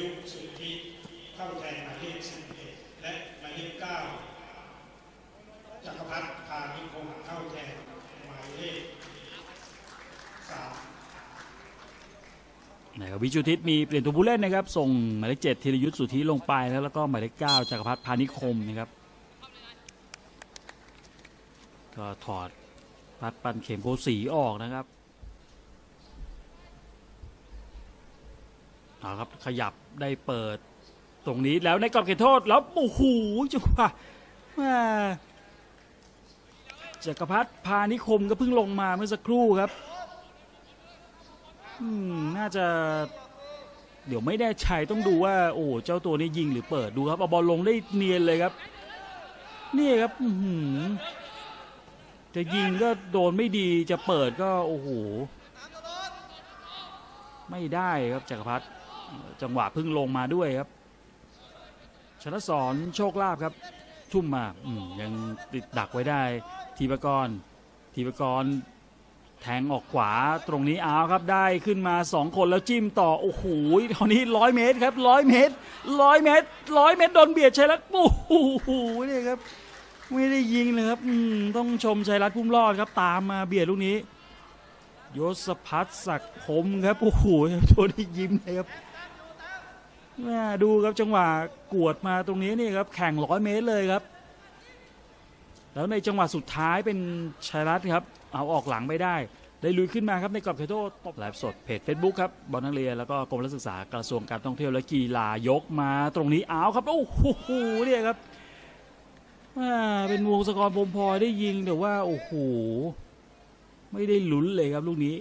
ยุคสุทธิเข้าแทนหมายเลข11และหมายเลข9จักรพัฒน์พานิคมเข้าแทนหมายเลข3นะครับวิชุทิศมีเปลี่ยนตัวผู้เล่นนะครับ ส่งหมายเลขเจ็ดธีรยุทธสุทธิลงไปแล้วแล้วก็หมายเลขเก้าจักรพัฒน์พานิคมนะครับ ก็ถอดพัดปันเข็มโกสีออกนะครับ เอาครับขยับได้เปิด ตรงนี้แล้วในกรอบเขตโทษแล้วโอ้โหจังหวะแม่จักรพัฒน์พานิคมก็เพิ่งลงมาเมื่อสักครู่ครับอืมน่าจะ เดี๋ยวไม่แน่ใจต้องดูว่า โอ้เจ้าตัวนี้ยิงหรือเปิดดูครับเอาบอลลงได้เนียนเลยครับ นี่ครับอื้อหือจะยิงก็โดนไม่ดีจะเปิดก็โอ้โหไม่ได้ครับจักรพัฒน์ จังหวะพิ่งลงมาด้วยครับ ชนะสอนโชคลาภครับ ทุ่มมาอมยังติดดักไว้ได้ทีปกรทีปกรแทงออกขวาตรงนี้เอาวครับได้ขึ้นมา 2 คนแล้วจิ้มต่อ โอ้โหตอนนี้ร้อยเมตรครับร้อยเมตรร้อยเมตรร้อยเมตรโดนเบียดชัยรัตน์โอ้โหนี่ครับ ไม่ได้ยิงเลยครับต้องชมชัยรัตน์พุ่มรอดครับ ตามมาเบียดลูกนี้ ยศพัฒศักดิ์คมครับโอ้โหตัวนี้ยิ้มเลยครับ ดูครับจังหวะกวดมาตรงนี้นี่ครับแข่งร้อยเมตรเลยครับ แล้วในจังหวะสุดท้ายเป็นชัยรัตน์ครับ เอาออกหลังไม่ได้ได้ลุยขึ้นมาครับในกรอบเขตโทษตบไลฟ์สดเพจ Facebook ครับบอลนักเรียนแล้วก็กรมนักศึกษากระทรวงการท่องเที่ยวและกีฬายกมาตรงนี้เอาครับโอ้โหเนี่ยครับเป็นวงศกรพรมพลอยได้ยิงแต่ว่าโอ้โหไม่ได้ลุ้นเลยครับลูกนี้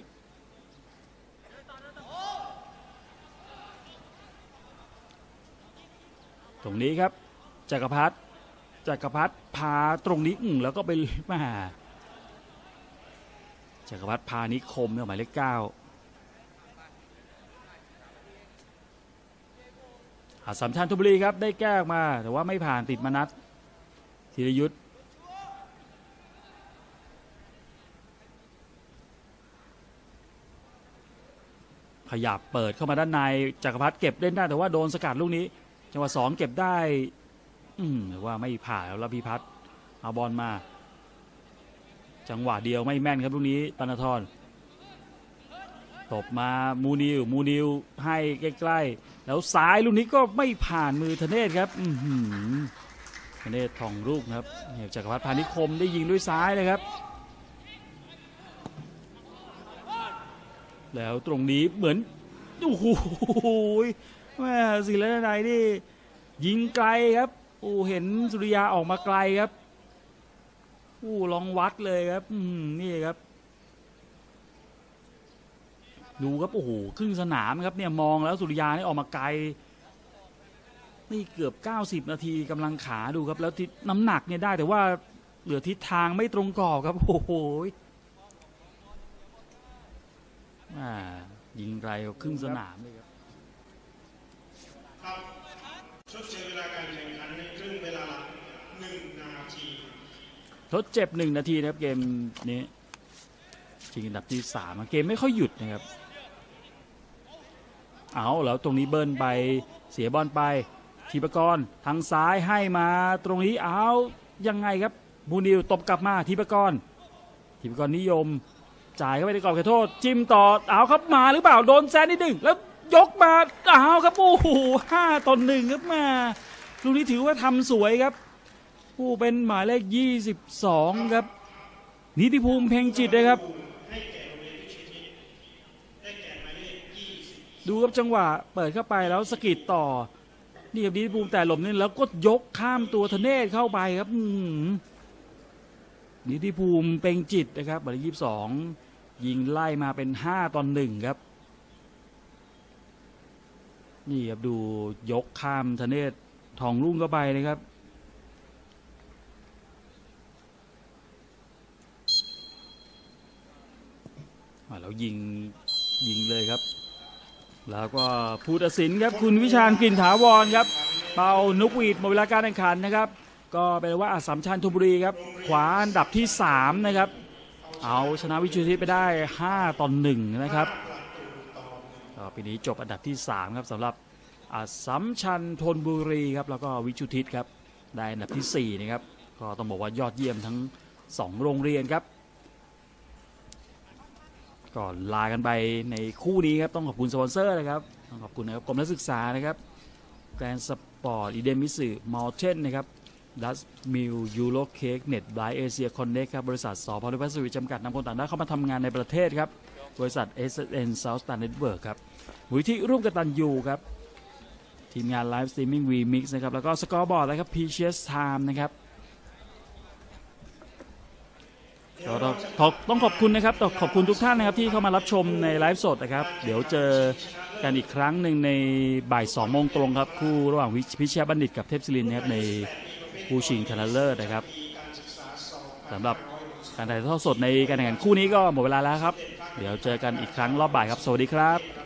ตรงนี้ครับจักรพัฒจักรพัฒพาตรงนี้แล้วก็ไปมาจักรพัฒพานิคมเนี่ยหมายเลขเก้าอาสัมชัญธนบุรีครับได้แก้มาแต่ว่าไม่ผ่านติดมนัดธีรยุทธขยับเปิดเข้ามาด้านในจักรพัฒเก็บเล่นได้แต่ว่าโดนสกัดลูกนี้ จังหวะสองเก็บได้ อืมหรือว่าไม่ผ่านแล้วพิพัฒน์เอาบอลมา จังหวะเดียวไม่แม่นครับลูกนี้ปนทรตบมามูนิวมูนิวให้ใกล้ๆ แล้วซ้ายลูกนี้ก็ไม่ผ่านมือธเนศครับธเนศทองรูปครับเนี่ยจักรพัฒน์พานิคมได้ยิงด้วยซ้ายเลยครับ แล้วตรงนี้เหมือนโอ้โห แม่ศิลนายนี่ยิงไกลครับโอ้เห็นสุริยาออกมาไกลครับโอ้ลองวัดเลยครับ อืมนี่ครับ ดูครับโอ้โหครึ่งสนามครับเนี่ยมองแล้วสุริยานี่ออกมาไกล นี่เกือบ 90 นาทีกำลังขาดูครับ แล้วทิศน้ำหนักเนี่ยได้แต่ว่าเหลือทิศทางไม่ตรงกรอบครับ โอ้โหยิงไกลกว่าครึ่งสนามเลยครับชดเชยเวลาการแข่งขันในครึ่งเวลาหนึ่งนาที ทดเจ็บหนึ่งนาทีนะครับเกมนี้ชิงอันดับที่สามเกมไม่ค่อยหยุดนะครับ เอาแล้วตรงนี้เบิร์นไปเสียบอลไปทีปกรณ์ทางซ้ายให้มาตรงนี้เอายังไงครับบูนิวตบกลับมาทีปกรณ์ทีปกรณ์นิยม จ่ายเข้าไปในกรอบเขตโทษ จิ้มต่อเอาครับมาหรือเปล่าโดนแซนนิดหนึ่งแล้วยกมาเอาครับโอ้โหห้าต่อหนึ่งครับมาลูกนี้ถือว่าทำสวยครับ ผู้เป็นหมายเลข 22 ครับ นิติภูมิเพ่งจิตนะครับ ดูครับจังหวะเปิดเข้าไปแล้วสกิดต่อ นี่ครับนิติภูมิแต่หลบนี่แล้วก็ยกข้ามตัวธเนศเข้าไปครับนิติภูมิเพ่งจิตนะครับหมายเลข 22 ยิงไล่มาเป็น 5ตอนหนึ่งครับ นี่ครับดูยกข้ามธเนศทองรุ่งเข้าไปนะครับ อ่าแล้ว ยิงยิงเลยครับ แล้วก็ผู้ตัดสินครับคุณวิชาญกลิ่นถาวรครับ เป่านกหวีดหมดเวลาการแข่งขันนะครับ ก็เป็นว่าอัสสัมชัญธนบุรีครับขวาอันดับที่ 3 นะครับ เอาชนะวิชุทิตไปได้ 5ต่อ1นะครับปีนี้จบอันดับที่ 3 ครับสำหรับอัสสัมชัญธนบุรีครับแล้วก็วิชุทิศครับได้อันดับทีสี่4นะครับก็ต้องบอกว่ายอดเยี่ยมทั้ง 2 โรงเรียนครับ ก่อนลากันไปในคู่นี้ครับ ต้องขอบคุณสปอนเซอร์นะครับ ต้องขอบคุณนะครับกรมนักศึกษานะครับแกรนสปอร์ตอีเดมิสึมอลเทนนะครับดัสมิลยูโรเค้กเน็ตไบเอเชียคอนเน็กครับ บริษัทสพนุพัสวีจำกัดนำคนต่างด้าวเข้ามาทำงานในประเทศครับ บริษัท SN South Star Network ครับมูลที่ร่วมกตันยูครับ ทีมงานไลฟ์สตรีมมิ่ง VMix นะครับ แล้วก็สกอร์บอร์ดนะครับ PCS Time นะครับ ก็ต้องต้องขอบคุณนะครับต้องขอบคุณทุกท่านนะครับที่เข้ามารับชมในไลฟ์สดนะครับ เดี๋ยวเจอกันอีกครั้งหนึ่งในบ่าย2โมงตรงครับ คู่ระหว่างวิพิชยบัณฑิตกับเทพศิรินนะครับในผู้ชิงชนะเลิศนะครับสำหรับการถ่ายทอดสดในการแข่งขันคู่นี้ก็หมดเวลาแล้วครับ เดี๋ยวเจอกันอีกครั้งรอบบ่ายครับ สวัสดีครับ